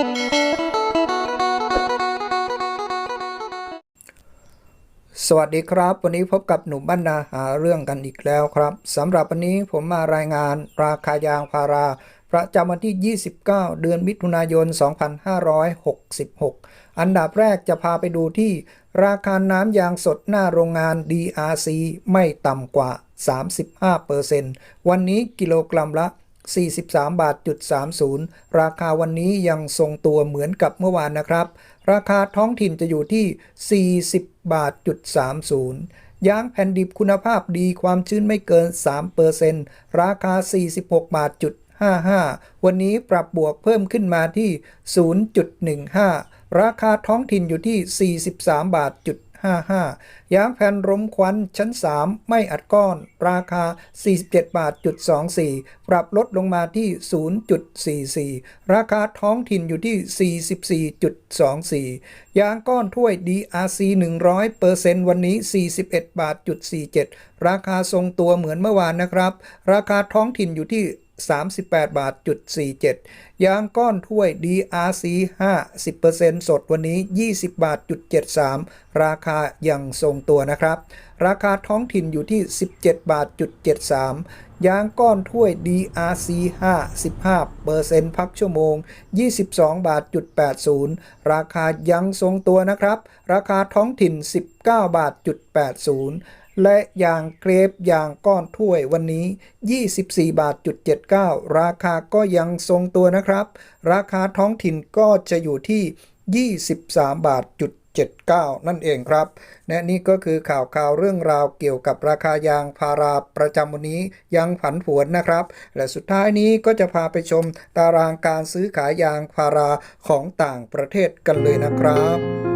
สวัสดีครับ วันนี้พบกับหนุ่มบ้านนาหาเรื่องกันอีกแล้วครับสำหรับวันนี้ผมมารายงานราคายางพารา ประจำวันที่ 29 เดือนมิถุนายน 2566 อันดับแรกจะพาไปดูที่ ราคาน้ำยางสดหน้าโรงงาน DRC ไม่ต่ำกว่า 35%วันนี้กิโลกรัมละ 43 บาทจุด30 ราคาวันนี้ยังทรงตัวเหมือนกับเมื่อวานนะครับ ราคาท้องถิ่นจะอยู่ที่ 40 บาทจุด30 ยางแผ่นดิบคุณภาพดีความชื้นไม่เกิน 3%ราคา 46 บาทจุด55 วันนี้ปรับบวกเพิ่มขึ้นมาที่ 0.15 ราคาท้องถิ่นอยู่ที่ 43 บาทจุด 55ยางแผ่นรมควันชั้น 3 ไม่อัดก้อน ราคา 47 บาทจุด24 ปรับลดลงมาที่ 0.44 ราคาท้องถิ่นอยู่ที่ 44.24 ยางก้อนถ้วย DRC 100%วันนี้ 41 บาทจุด47 ราคาทรงตัวเหมือนเมื่อวานนะครับ ราคาท้องถิ่นอยู่ที่ 38บาทจุด47 ยางก้อนถ้วย DRC 50%สดวันนี้ 20บาทจุด73 ราคายังทรงตัวนะครับ ราคาท้องถิ่นอยู่ที่ 17 บาทจุด73 ยางก้อนถ้วย DRC 55%พักชั่วโมง 22 บาทจุด80 ราคายังทรงตัวนะครับ ราคาท้องถิ่น 19 บาทจุด80 และยางเกรฟยางก้อนถ้วยวันนี้ 24 บาทจุด79 ราคาก็ยังทรงตัวนะครับ ราคาท้องถิ่นก็จะอยู่ที่ 23 บาทจุด 79 นั่นเองครับและนี่ก็คือข่าวข่าวเรื่องราวเกี่ยวกับราคายางพาราประจำวันนี้ยังผันผวนนะครับ และสุดท้ายนี้ก็จะพาไปชมตารางการซื้อขายยางพาราของต่างประเทศกันเลยนะครับ